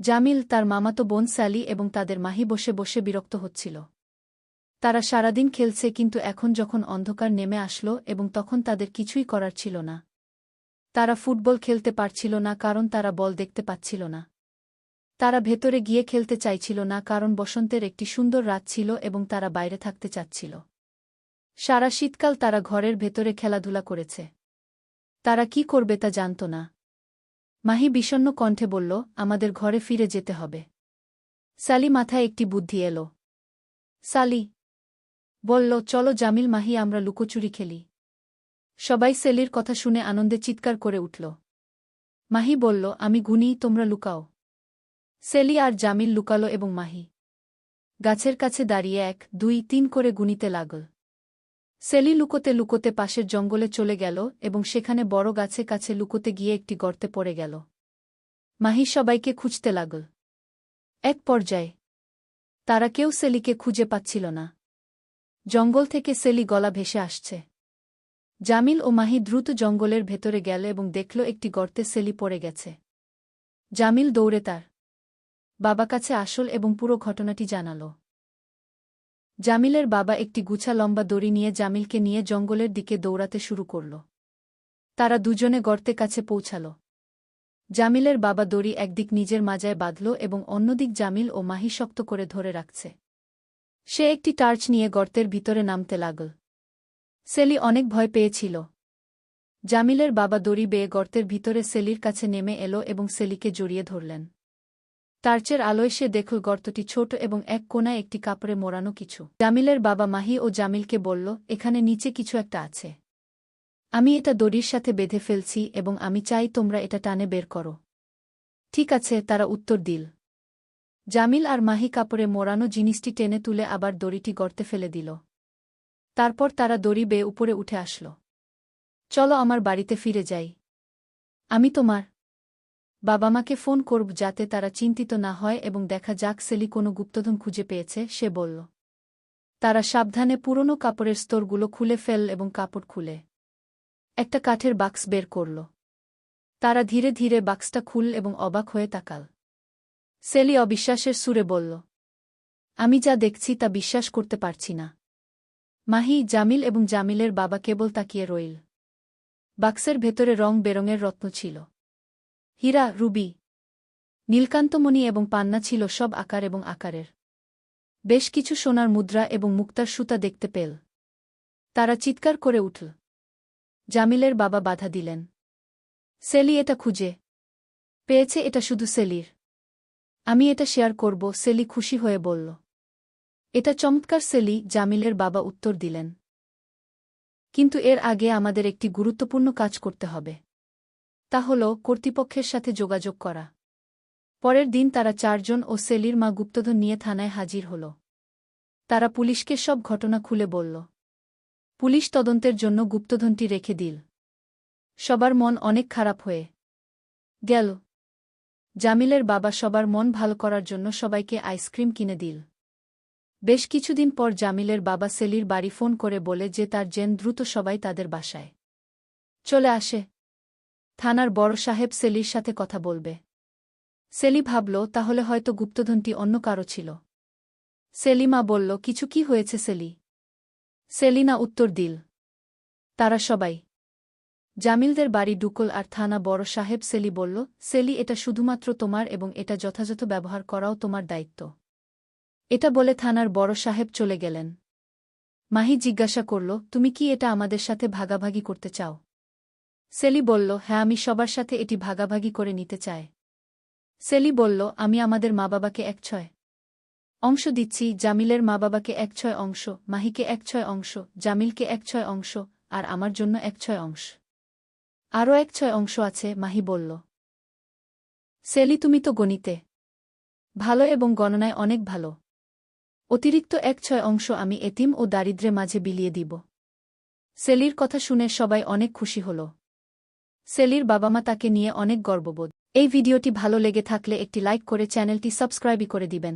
জামিল তার মামাতো বোন স্যালি এবং তাদের মাহি বসে বসে বিরক্ত হচ্ছিল। তারা সারাদিন খেলছে কিন্তু এখন যখন অন্ধকার নেমে আসলো এবং তখন তাদের কিছুই করার ছিল না। তারা ফুটবল খেলতে পারছিল না কারণ তারা বল দেখতে পাচ্ছিল না। তারা ভেতরে গিয়ে খেলতে চাইছিল না কারণ বসন্তের একটি সুন্দর রাত ছিল এবং তারা বাইরে থাকতে চাচ্ছিল। সারা শীতকাল তারা ঘরের ভেতরে খেলাধুলা করেছে। তারা কি করবে তা জানত না। মাহি বিষণ্ন কণ্ঠে বলল, আমাদের ঘরে ফিরে যেতে হবে। সালি মাথায় একটি বুদ্ধি এলো। সালি। বলল, চলো জামিল মাহি, আমরা লুকোচুরি খেলি। সবাই সেলির কথা শুনে আনন্দে চিৎকার করে উঠল। মাহি বলল, আমি গুনি তোমরা লুকাও। সেলি আর জামিল লুকালো এবং মাহি গাছের কাছে দাঁড়িয়ে এক, দুই, তিন করে গুনিতে লাগল। সেলি লুকোতে লুকোতে পাশের জঙ্গলে চলে গেল এবং সেখানে বড় গাছে কাছে লুকোতে গিয়ে একটি গর্তে পড়ে গেল। মাহি সবাইকে খুঁজতে লাগল। এক পর্যায়ে তারা কেউ সেলিকে খুঁজে পাচ্ছিল না। জঙ্গল থেকে সেলি গলা ভেসে আসছে। জামিল ও মাহি দ্রুত জঙ্গলের ভেতরে গেল এবং দেখল একটি গর্তে সেলি পড়ে গেছে। জামিল দৌড়ে তার বাবা কাছে আসল এবং পুরো ঘটনাটি জানাল। জামিলের বাবা একটি গুছা লম্বা দড়ি নিয়ে জামিলকে নিয়ে জঙ্গলের দিকে দৌড়াতে শুরু করল। তারা দুজনে গর্তে কাছে পৌঁছাল। জামিলের বাবা দড়ি একদিক নিজের মাজায় বাঁধল এবং অন্যদিক জামিল ও মাহি শক্ত করে ধরে রাখছে। সে একটি টার্চ নিয়ে গর্তের ভিতরে নামতে লাগল। সেলি অনেক ভয় পেয়েছিল। জামিলের বাবা দড়ি বেয়ে গর্তের ভিতরে সেলির কাছে নেমে এলো এবং সেলিকে জড়িয়ে ধরলেন। টার্চের আলোয় সে দেখল গর্তটি ছোট এবং এক কোনায় একটি কাপড়ে মোড়ানো কিছু। জামিলের বাবা মাহি ও জামিলকে বলল, এখানে নিচে কিছু একটা আছে। আমি এটা দড়ির সাথে বেঁধে ফেলছি এবং আমি চাই তোমরা এটা টানে বের করো। ঠিক আছে, তারা উত্তর দিল। জামিল আর মাহি কাপড়ে মোড়ানো জিনিসটি টেনে তুলে আবার দড়িটি গর্তে ফেলে দিল। তারপর তারা দড়ি বেয়ে উপরে উঠে আসল। চলো আমার বাড়িতে ফিরে যাই। আমি তোমার বাবা মাকে ফোন করব যাতে তারা চিন্তিত না হয় এবং দেখা যাক সেলি কোনো গুপ্তধন খুঁজে পেয়েছে, সে বলল। তারা সাবধানে পুরনো কাপড়ের স্তরগুলো খুলে ফেল এবং কাপড় খুলে। একটা কাঠের বাক্স বের করল। তারা ধীরে ধীরে বাক্সটা খুল এবং অবাক হয়ে তাকাল। সেলি অবিশ্বাসের সুরে বলল, আমি যা দেখছি তা বিশ্বাস করতে পারছি না। মাহি, জামিল এবং জামিলের বাবা কেবল তাকিয়ে রইল। বাক্সের ভেতরে রং বেরঙের রত্ন ছিল। হীরা, রুবি, নীলকান্তমণি এবং পান্না ছিল সব আকার এবং আকারের। বেশ কিছু সোনার মুদ্রা এবং মুক্তার সুতা দেখতে পেল। তারা চিৎকার করে উঠল। জামিলের বাবা বাধা দিলেন। সেলি এটা খুঁজে। পেয়েছে এটা শুধু সেলির। আমি এটা শেয়ার করব, সেলি খুশি হয়ে বলল। এটা চমৎকার সেলি, জামিলের বাবা উত্তর দিলেন। কিন্তু এর আগে আমাদের একটি গুরুত্বপূর্ণ কাজ করতে হবে। তা হল কর্তৃপক্ষের সাথে যোগাযোগ করা। পরের দিন তারা চারজন ও সেলির মা গুপ্তধন নিয়ে থানায় হাজির হল। তারা পুলিশকে সব ঘটনা খুলে বলল। পুলিশ তদন্তের জন্য গুপ্তধনটি রেখে দিল। সবার মন অনেক খারাপ হয়ে গেল। জামিলের বাবা সবার মন ভালো করার জন্য সবাইকে আইসক্রিম কিনে দিল। বেশ কিছুদিন পর জামিলের বাবা সেলির বাড়ি ফোন করে বলে যে তার জেন দ্রুত সবাই তাদের বাসায় চলে আসে। থানার বড় সাহেব সেলির সাথে কথা বলবে। সেলি ভাবল, তাহলে হয়তো গুপ্তধনটি অন্য কারও ছিল। সেলিমা বলল, কিছু কি হয়েছে সেলি? সেলিনা উত্তর দিল, তারা সবাই। জামিলদের বাড়ি ডুকল আর থানা বড় সাহেব সেলি বলল, সেলি, এটা শুধুমাত্র তোমার এবং এটা যথাযথ ব্যবহার করাও তোমার দায়িত্ব। এটা বলে থানার বড় সাহেব চলে গেলেন। মাহি জিজ্ঞাসা করল, তুমি কি এটা আমাদের সাথে ভাগাভাগি করতে চাও? সেলি বলল হ্যাঁ আমি সবার সাথে এটি ভাগাভাগি করে নিতে চাই। সেলি বলল, আমি আমাদের মা বাবাকে এক ছয় অংশ দিচ্ছি, জামিলের মা বাবাকে এক ছয় অংশ, মাহিকে এক ছয় অংশ, জামিলকে এক ছয় অংশ, আর আমার জন্য এক ছয় অংশ। আরও এক ছয় অংশ আছে, মাহি বলল। সেলি, তুমি তো গণিতে ভালো এবং গণনায় অনেক ভালো। অতিরিক্ত এক ছয় অংশ আমি এতিম ও দারিদ্রে মাঝে বিলিয়ে দিব। সেলির কথা শুনে সবাই অনেক খুশি হল। সেলির বাবা মা তাকে নিয়ে অনেক গর্ববোধ। এই ভিডিওটি ভালো লেগে থাকলে একটি লাইক করে চ্যানেলটি সাবস্ক্রাইবই করে দিবেন।